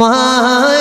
মা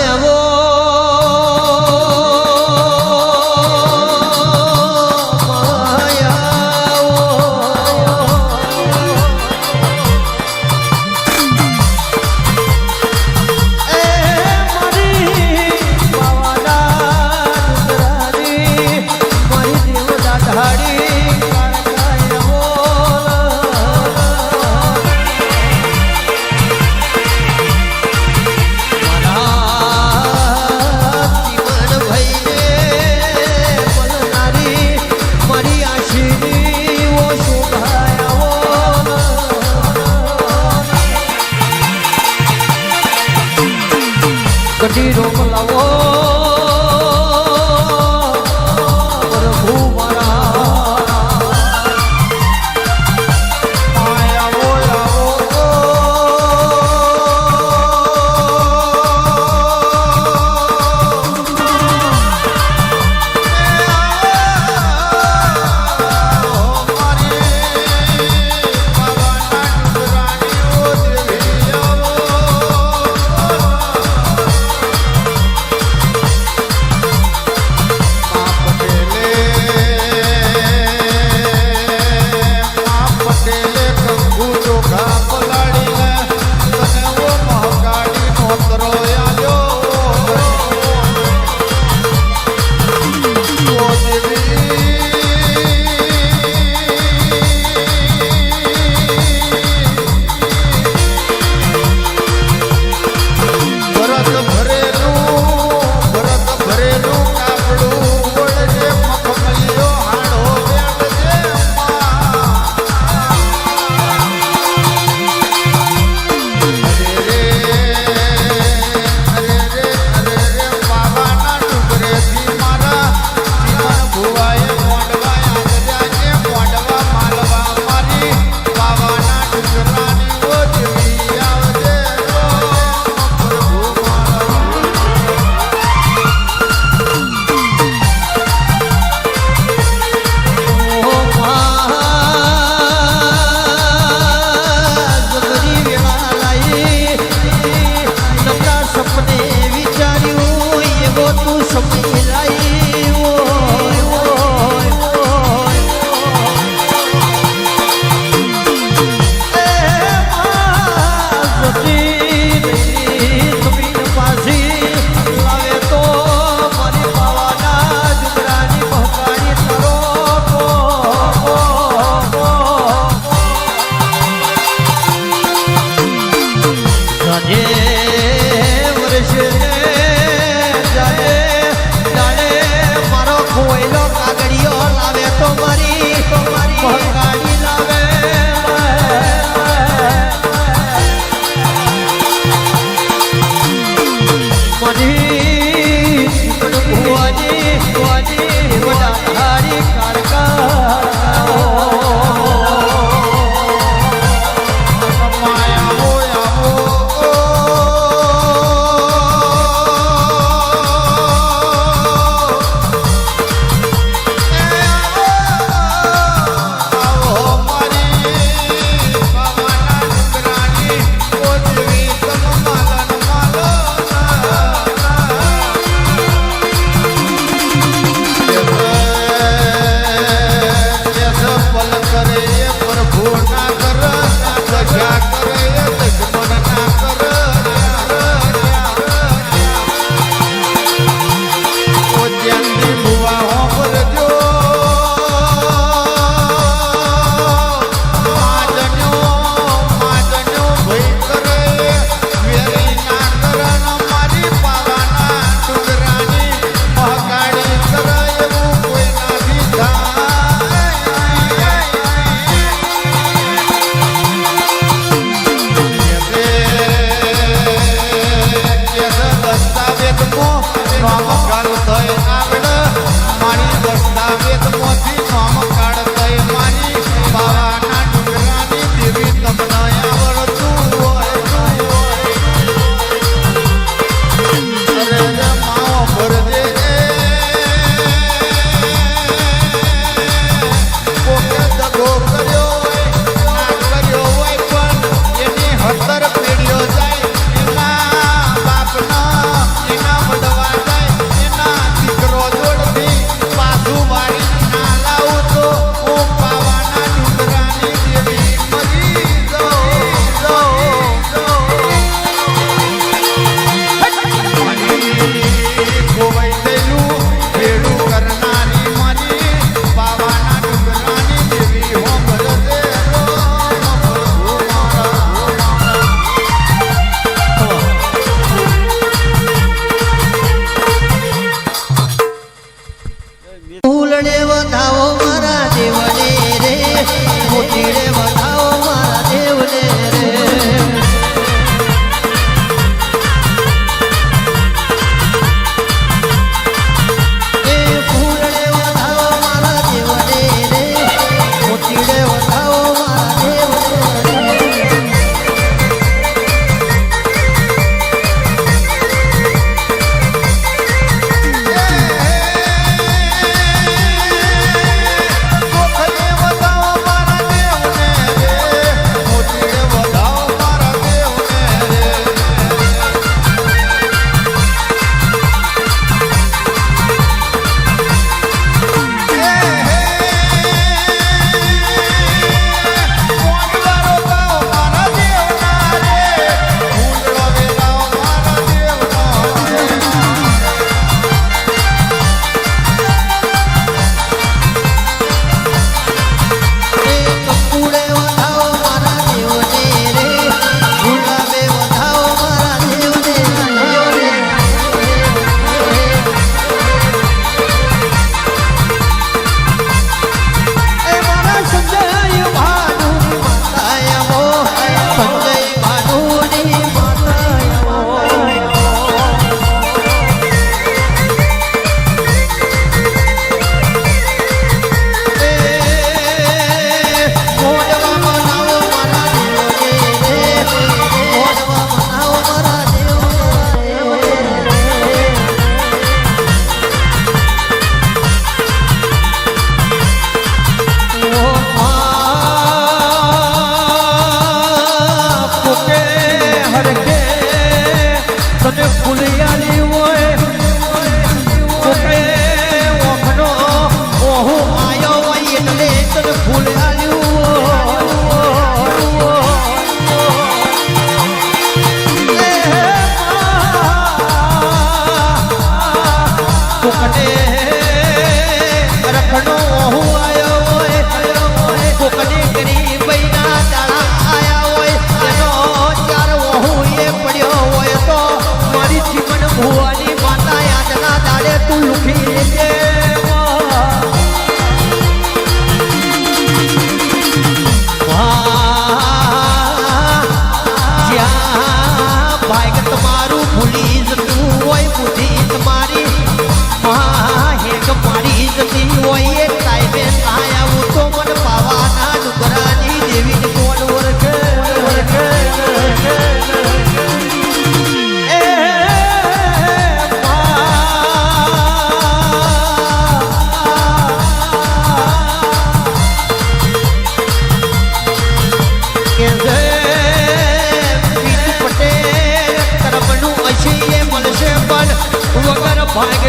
ભૂલી જતું હોય બુદ્ધિ તમારી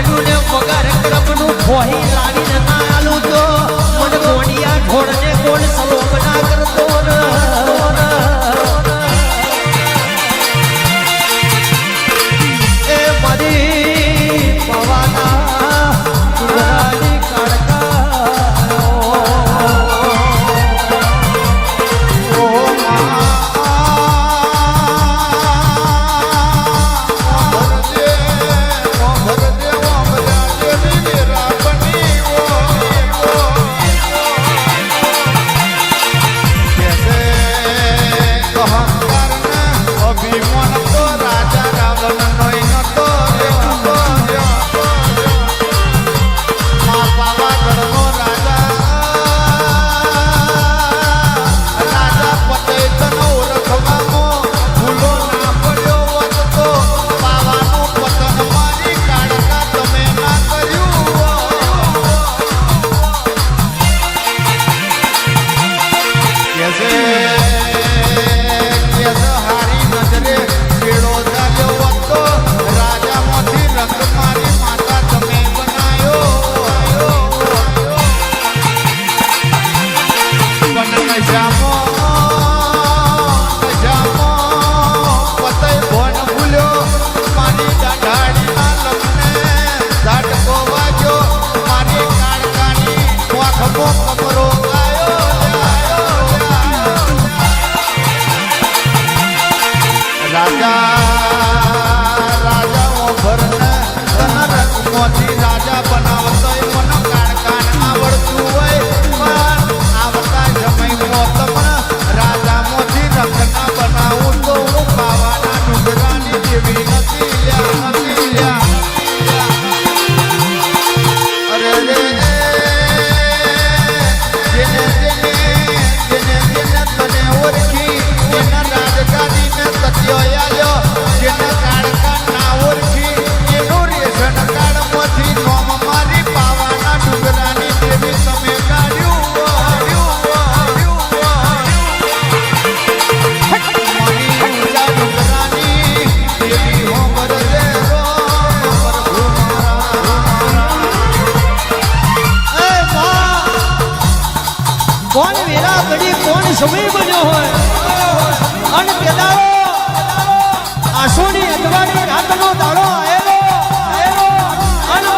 નું ને પગાર ક્લબનું ખોહી લાવીને આલું તો acá.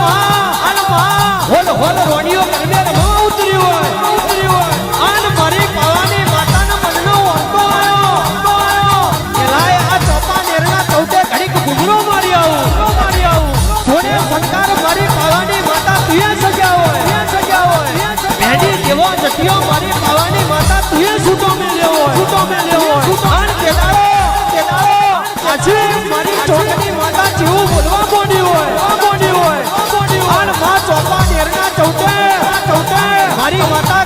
¡Halo, halo, halo! 阿里我打。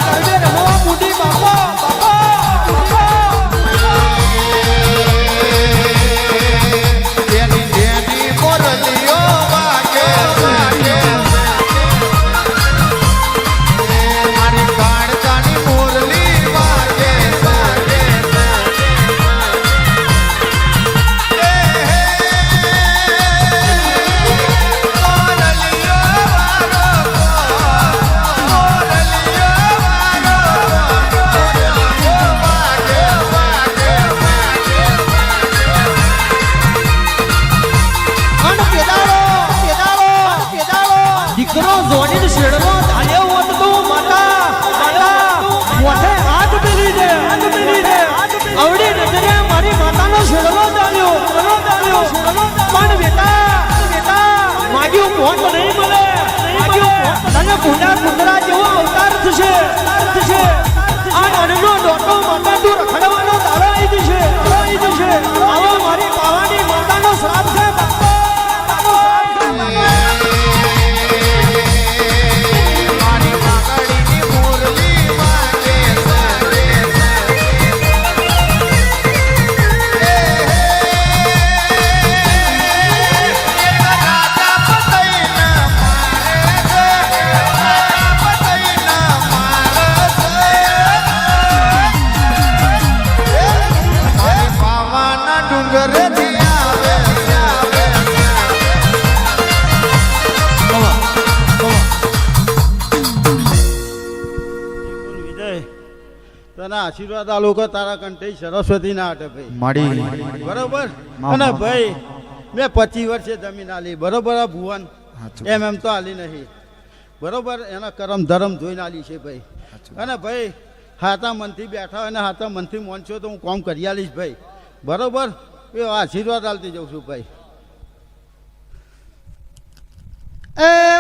તને આશીર્વાદ આ લોકો તારા કંઠે સરસ્વતી ના હટે ભાઈ. માડી. બરોબર? અને ભાઈ મેં પચીસ વર્ષે જમીન આલી. બરોબર આ ભુવન? એમ એમ તો આલી નહીં. બરોબર? એના કરમ ધરમ જોઈને આલી છે ભાઈ. અને ભાઈ હાથા મનથી બેઠા હોય અને હાથા મનથી મોનશો તો હું કોમ કરી આલીશ ભાઈ. બરોબર? એ આશીર્વાદ આલતી જઉં છું ભાઈ. આવજે